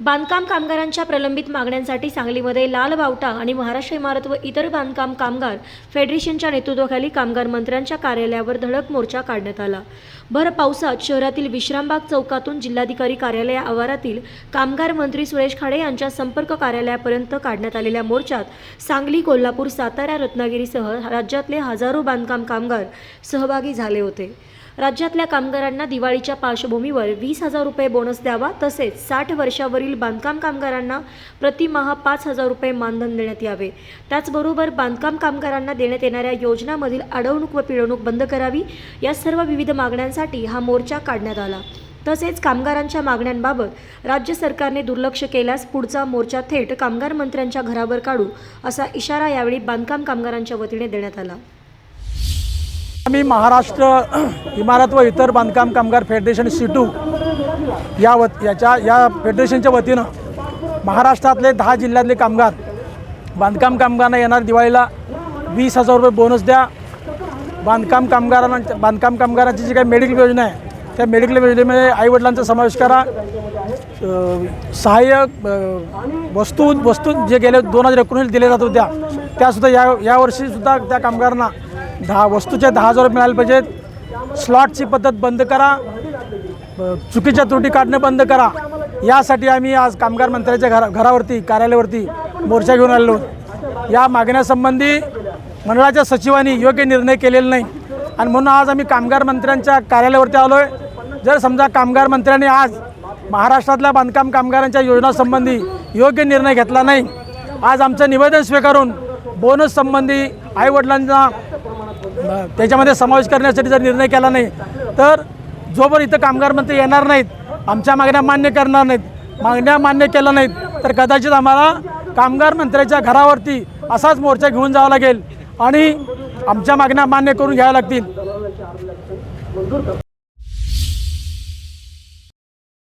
बांधकाम कामगारांच्या प्रलंबित मागण्यांसाठी सांगलीमध्ये लाल बावटा आणि महाराष्ट्र इमारत व इतर बांधकाम कामगार फेडरेशनच्या नेतृत्वाखाली कामगार मंत्र्यांच्या कार्यालयावर धडक मोर्चा काढण्यात आला. भर पावसात शहरातील विश्रामबाग चौकातून जिल्हाधिकारी कार्यालय आवारातील कामगार मंत्री सुरेश खाडे यांच्या संपर्क कार्यालयापर्यंत काढण्यात आलेल्या मोर्चात सांगली कोल्हापूर सातारा रत्नागिरीसह राज्यातले हजारो बांधकाम कामगार सहभागी झाले होते. राज्यातल्या कामगारांना दिवाळीच्या पार्श्वभूमीवर वीस हजार रुपये बोनस द्यावा तसेच साठ वर्षावरील बांधकाम कामगारांना प्रतिमहा पाच हजार रुपये मानधन देण्यात यावे. त्याचबरोबर बांधकाम कामगारांना देण्यात येणाऱ्या योजनामधील अडवणूक व पिळवणूक बंद करावी या सर्व विविध मागण्यांसाठी हा मोर्चा काढण्यात आला. तसेच कामगारांच्या मागण्यांबाबत राज्य सरकारने दुर्लक्ष केल्यास पुढचा मोर्चा थेट कामगार मंत्र्यांच्या घरावर काढू असा इशारा यावेळी बांधकाम कामगारांच्या वतीने देण्यात आला. आम्ही महाराष्ट्र इमारत व इतर बांधकाम कामगार फेडरेशन सिटू या वत याच्या या फेडरेशनच्या वतीनं महाराष्ट्रातले दहा जिल्ह्यातले कामगार बांधकाम कामगारांना येणार दिवाळीला वीस हजार रुपये बोनस द्या. बांधकाम कामगारांना बांधकाम कामगारांची जी काही मेडिकल योजना आहे त्या मेडिकल योजनेमध्ये आईवडिलांचा समावेश करा. सहाय्यक वस्तू वस्तू जे गेले दोन हजार एकोणीस दिले जात होत्या त्यासुद्धा या यावर्षीसुद्धा त्या कामगारांना दहा वस्तूचे दहा हजार रुपये मिळाले पाहिजेत. स्लॉटची पद्धत बंद करा. चुकीच्या त्रुटी काढणं बंद करा. यासाठी आम्ही आज कामगार मंत्र्याच्या घरा घरावरती कार्यालयावरती मोर्चा घेऊन आलेलो. या मागण्यासंबंधी मंडळाच्या सचिवांनी योग्य निर्णय केलेला नाही. आणि म्हणून आज आम्ही कामगार मंत्र्यांच्या कार्यालयावरती आलो आहे जर समजा कामगार मंत्र्यांनी आज महाराष्ट्रातल्या बांधकाम कामगारांच्या योजनासंबंधी योग्य निर्णय घेतला नाही आज आमचं निवेदन स्वीकारून बोनस संबंधी आईवडिलांना त्याच्यामध्ये समावेश करण्यासाठी जर निर्णय केला नाही तर जोवर इथं कामगार मंत्री येणार नाहीत आमच्या मागण्या मान्य करणार नाहीत मागण्या मान्य केल्या नाहीत तर कदाचित आम्हाला कामगार मंत्र्याच्या घरावरती असाच मोर्चा घेऊन जावा लागेल आणि आमच्या मागण्या मान्य करून घ्याव्या लागतील.